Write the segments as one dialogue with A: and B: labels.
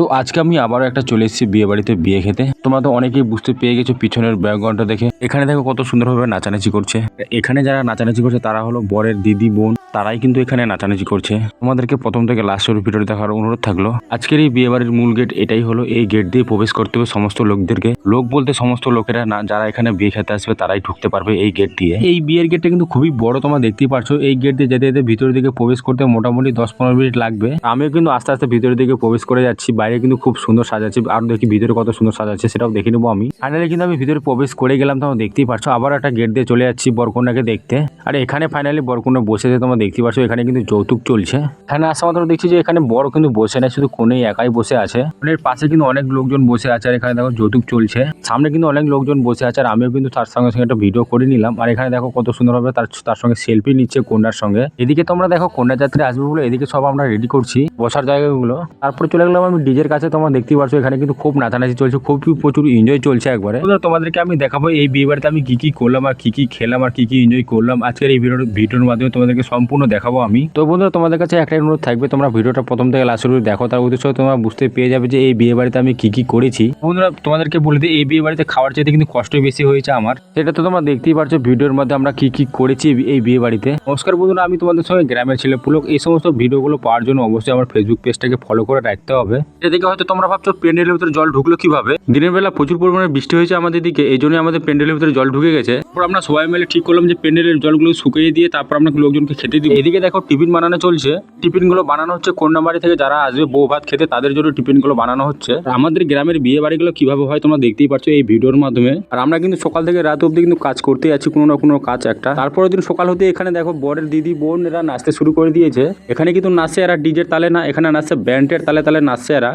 A: তো আজকে আমি আবারও একটা চলে এসেছি বিয়ে বাড়িতে বিয়ে খেতে। তোমরা তো অনেকেই বুঝতে পেয়ে গেছো পিছনের ব্যাকগ্রাউন্ডটা দেখে। এখানে দেখো কত সুন্দরভাবে নাচানাচি করছে। এখানে যারা নাচানাচি করছে তারা হলো বরের দিদি, বোন, তারাই কিন্তু এখানে নাচানাচি করছে। তোমাদেরকে প্রথম থেকে লাস্ট অব্দি ভিডিও দেখার অনুরোধ থাকল। আজকের এই বিয়ে বাড়ির মূল গেট এটাই হলো এই গেট দিয়ে প্রবেশ করতে হবে সমস্ত লোকদেরকে। লোক বলতে সমস্ত লোকেরা না, যারা এখানে বিয়ে খেতে আসবে তারাই ঢুকতে পারবে এই গেট দিয়ে। এই বিয়ের গেটটা কিন্তু খুবই বড়, তোমরা দেখতেই পারছ। এই গেট দিয়ে যেতে যেতে ভিতরের দিকে প্রবেশ করতে মোটামুটি দশ পনেরো মিনিট লাগবে। আমিও কিন্তু আস্তে আস্তে ভিতরের দিকে প্রবেশ করে যাচ্ছি। বাইরে কিন্তু খুব সুন্দর সাজাচ্ছে। আর দেখি ভিতরে কত সুন্দর সাজাচ্ছে, সেটাও দেখে নেব আমি। ফাইনালি কিন্তু আমি ভিতরে প্রবেশ করে গেলাম, তোমরা দেখতেই পারছ। আবার একটা গেট দিয়ে চলে যাচ্ছি বরকন্যাকে দেখতে। আর এখানে ফাইনালি বরকন্যা বসেছে তোমরা দেখতেই পারছ। এখানে কিন্তু যৌতুক চলছে। এখানে আসা মাত্র দেখছি যে এখানে বড় কিন্তু বসে নেই, শুধু কোনেই একাই বসে আছে। এর পাশে কিন্তু অনেক লোকজন বসে আছে, আর এখানে দেখো যৌতুক চলছে। সামনে কিন্তু অনেক লোকজন বসে আছে, আর আমিও কিন্তু তার সঙ্গে সঙ্গে একটা ভিডিও করে নিলাম। আর এখানে দেখো কত সুন্দরভাবে তার তার সঙ্গে সেলফি নিচ্ছে কন্যার সঙ্গে। এদিকে তোমরা দেখো কন্যা যাত্রী আসবে বলে এদিকে সব আমরা রেডি করছি বসার জায়গাগুলো। তারপর চলে গেলাম আমি ডিজের কাছে তোমরা দেখতেই পারছ, এখানে কিন্তু খুব নাচানাচি চলছে, খুব প্রচুর এনজয় চলছে একবারে। তোমাদেরকে আমি দেখাবো এই বিয়ে বাড়িতে আমি কি কি করলাম আর কি কি খেলাম আর কি কি এনজয় করলাম। আজকের এই ভিডিওর ভিডিওর মাধ্যমে তোমাদেরকে সম্পূর্ণ দেখাবো আমি। তো বন্ধুরা, তোমাদের কাছে একটাই অনুরোধ থাকবে, তোমরা ভিডিওটা প্রথম থেকে লাস্ট অবধি দেখো, তার উদ্দেশ্য তোমরা বুঝতে পেয়ে যাবে যে এই বিয়ে বাড়িতে আমি কি কি করেছি। বন্ধুরা, তোমাদেরকে বলে দিই, এই বিয়ে বাড়িতে খাওয়ার চাইতে কিন্তু কষ্টই বেশি হয়েছে আমার। সেটা তো তোমরা দেখতেই পারছ, ভিডিওর মধ্যে আমরা কি কি করেছি এই বিয়ে বাড়িতে নমস্কার বন্ধুরা, আমি তোমাদের সঙ্গে গ্রামের ছেলে পুলক এই সমস্ত ভিডিওগুলো পাওয়ার জন্য অবশ্যই আমার ফেসবুক পেজটাকে ফলো করে রাখতে হবে। এটা দেখে হয়তো তোমরা ভাবছ প্যান্ডেলের ভিতরে জল ঢুকলো কীভাবে? দিনের বেলা প্রচুর পরিমাণে বৃষ্টি হয়েছে আমাদের দিকে, এই জন্য আমাদের প্যান্ডেলের ভিতরে জল ঢুকে গেছে। তারপর আমরা সবাই মিলে ঠিক করলাম যে প্যান্ডেলের জলগুলো শুকিয়ে দিয়ে তারপর আমরা লোকজনকে খেতে দিই এদিকে দেখো টিফিন বানানো চলছে। টিফিনগুলো বানানো হচ্ছে কন্যাবাড়ি থেকে যারা আসবে বউ ভাত খেতে তাদের জন্য টিফিনগুলো বানানো হচ্ছে। আমাদের গ্রামের বিয়ে বাড়িগুলো কীভাবে হয় তোমরা দেখতেই পাচ্ছ এই ভিডিওর মাধ্যমে। আর আমরা কিন্তু সকাল থেকে রাত অবধি কিন্তু কাজ করতেই আছি কোনো না কোনো কাজ একটা। তারপরের দিন সকাল হতে এখানে দেখো বরের দিদি বোন এরা নাচতে শুরু করে দিয়েছে। এখানে কিন্তু নাচছে এরা ডিজের তালে না এখানে নাচছে ব্যান্ডের তালে তালে নাচছে এরা।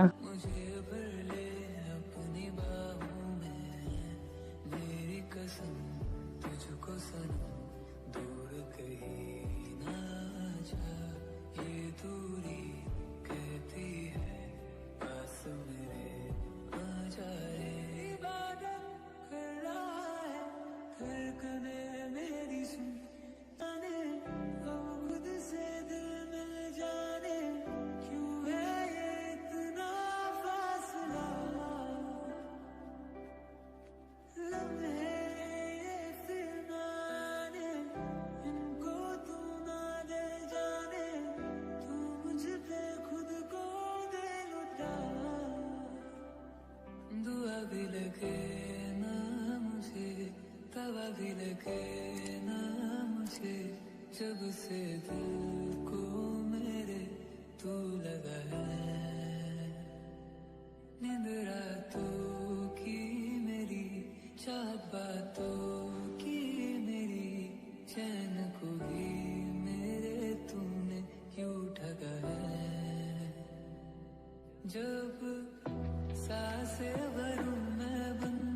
B: eternal. भी लगे ना मुझे जब से दिल को मेरे तू लगा है। नींद रातों की मेरी चाहत बातों की मेरी, चैन को भी मेरे तूने क्यों ठगा है? जब साँसें भरूं मैं बंद